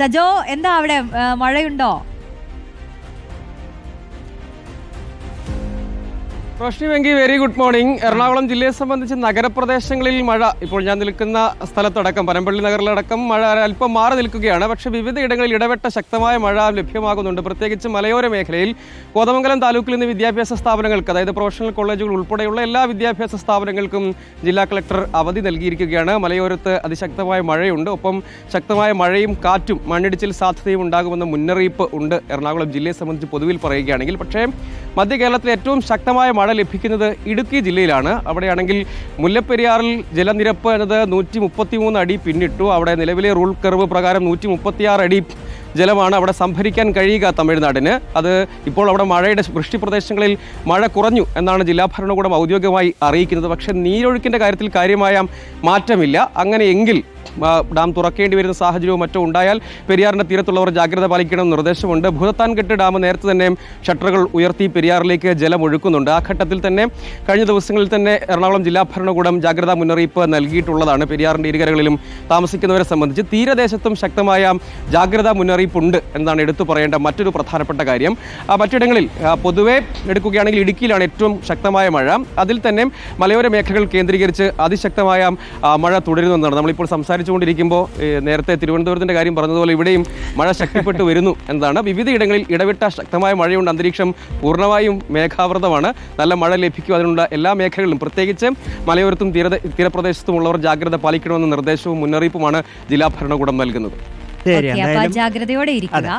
സജോ എന്താ അവിടെ? മഴയുണ്ടോ? Roshni Venki very good morning Ernakulam ജില്ലയെ സംബന്ധിച്ച് നഗരപ്രദേശങ്ങളിൽ മഴ. ഇപ്പോൾ ഞാൻ നിൽക്കുന്ന സ്ഥലത്തടക്കം പനമ്പള്ളി നഗറിലടക്കം മഴ അല്പം മാറി നിൽക്കുകയാണ്. പക്ഷേ വിവിധയിടങ്ങളിൽ ഇടവെട്ട ശക്തമായ മഴ ലഭ്യമാകുന്നുണ്ട്. പ്രത്യേകിച്ച് മലയോര മേഖലയിൽ കോതമംഗലം താലൂക്കിൽ നിന്ന് വിദ്യാഭ്യാസ സ്ഥാപനങ്ങൾക്ക് അതായത് പ്രൊഫഷണൽ കോളേജുകൾ ഉൾപ്പെടെയുള്ള എല്ലാ വിദ്യാഭ്യാസ സ്ഥാപനങ്ങൾക്കും ജില്ലാ കളക്ടർ അവധി നൽകിയിരിക്കുകയാണ്. മലയോരത്ത് അതിശക്തമായ മഴയുണ്ട്. ഒപ്പം ശക്തമായ മഴയും കാറ്റും മണ്ണിടിച്ചിൽ സാധ്യതയും ഉണ്ടാകുമെന്ന മുന്നറിയിപ്പ് ഉണ്ട്. എറണാകുളം ജില്ലയെ സംബന്ധിച്ച് പൊതുവിൽ പറയുകയാണെങ്കിൽ പക്ഷേ മധ്യ കേരളത്തിൽ ഏറ്റവും ശക്തമായ മഴ ലഭിക്കുന്നത് ഇടുക്കി ജില്ലയിലാണ്. അവിടെയാണെങ്കിൽ മുല്ലപ്പെരിയാറിൽ ജലനിരപ്പ് എന്നത് നൂറ്റി മുപ്പത്തിമൂന്ന് അടി പിന്നിട്ടു. അവിടെ നിലവിലെ റൂൾ കർവ് പ്രകാരം നൂറ്റി മുപ്പത്തിയാറ് അടി ജലമാണ് അവിടെ സംഭരിക്കാൻ കഴിയുക തമിഴ്നാടിന്. അത് ഇപ്പോൾ അവിടെ മഴയുടെ വൃഷ്ടി പ്രദേശങ്ങളിൽ മഴ കുറഞ്ഞു എന്നാണ് ജില്ലാ ഭരണകൂടം ഔദ്യോഗികമായി അറിയിക്കുന്നത്. പക്ഷേ നീരൊഴുക്കിന്റെ കാര്യത്തിൽ കാര്യമായ മാറ്റമില്ല. അങ്ങനെയെങ്കിൽ ഡാം തുറക്കേണ്ടി വരുന്ന സാഹചര്യവും മറ്റും ഉണ്ടായാൽ പെരിയാറിന്റെ തീരത്തുള്ളവർ ജാഗ്രത പാലിക്കണമെന്ന് നിർദ്ദേശമുണ്ട്. ഭൂതത്താൻകെട്ട് ഡാം നേരത്തെ തന്നെ ഷട്ടറുകൾ ഉയർത്തി പെരിയാറിലേക്ക് ജലം ഒഴുക്കുന്നുണ്ട്. ആ ഘട്ടത്തിൽ തന്നെ കഴിഞ്ഞ ദിവസങ്ങളിൽ തന്നെ എറണാകുളം ജില്ലാ ഭരണകൂടം ജാഗ്രതാ മുന്നറിയിപ്പ് നൽകിയിട്ടുള്ളതാണ്. പെരിയാറിന്റെ ഇരുകരകളിലും താമസിക്കുന്നവരെ സംബന്ധിച്ച് തീരദേശത്തും ശക്തമായ ജാഗ്രതാ മുന്നറിയിപ്പുണ്ട് എന്നാണ് എടുത്തു പറയേണ്ട മറ്റൊരു പ്രധാനപ്പെട്ട കാര്യം. മറ്റിടങ്ങളിൽ പൊതുവെ എടുക്കുകയാണെങ്കിൽ ഇടുക്കിയിലാണ് ഏറ്റവും ശക്തമായ മഴ. അതിൽ തന്നെ മലയോര മേഖലകൾ കേന്ദ്രീകരിച്ച് അതിശക്തമായ മഴ മഴ തുടരുന്നതാണ് നമ്മളിപ്പോൾ സംസാരിച്ചുകൊണ്ടിരിക്കുമ്പോൾ നേരത്തെ തിരുവനന്തപുരത്തിന്റെ കാര്യം പറഞ്ഞതുപോലെ ഇവിടെയും മഴ ശക്തിപ്പെട്ടു വരുന്നു എന്നതാണ് വിവിധയിടങ്ങളിൽ ഇടവിട്ട ശക്തമായ മഴയുണ്ട്. അന്തരീക്ഷം പൂർണമായും മേഘാവൃതമാണ്. നല്ല മഴ ലഭിക്കും. അതിനുള്ള എല്ലാ മേഖലകളിലും പ്രത്യേകിച്ച് മലയോരത്തും തീര തീരപ്രദേശത്തുമുള്ളവർ ജാഗ്രത പാലിക്കണമെന്ന നിർദ്ദേശവും മുന്നറിയിപ്പുമാണ് ജില്ലാ ഭരണകൂടം നൽകുന്നത്. ജാഗ്രതയോടെ ഇരിക്കുക.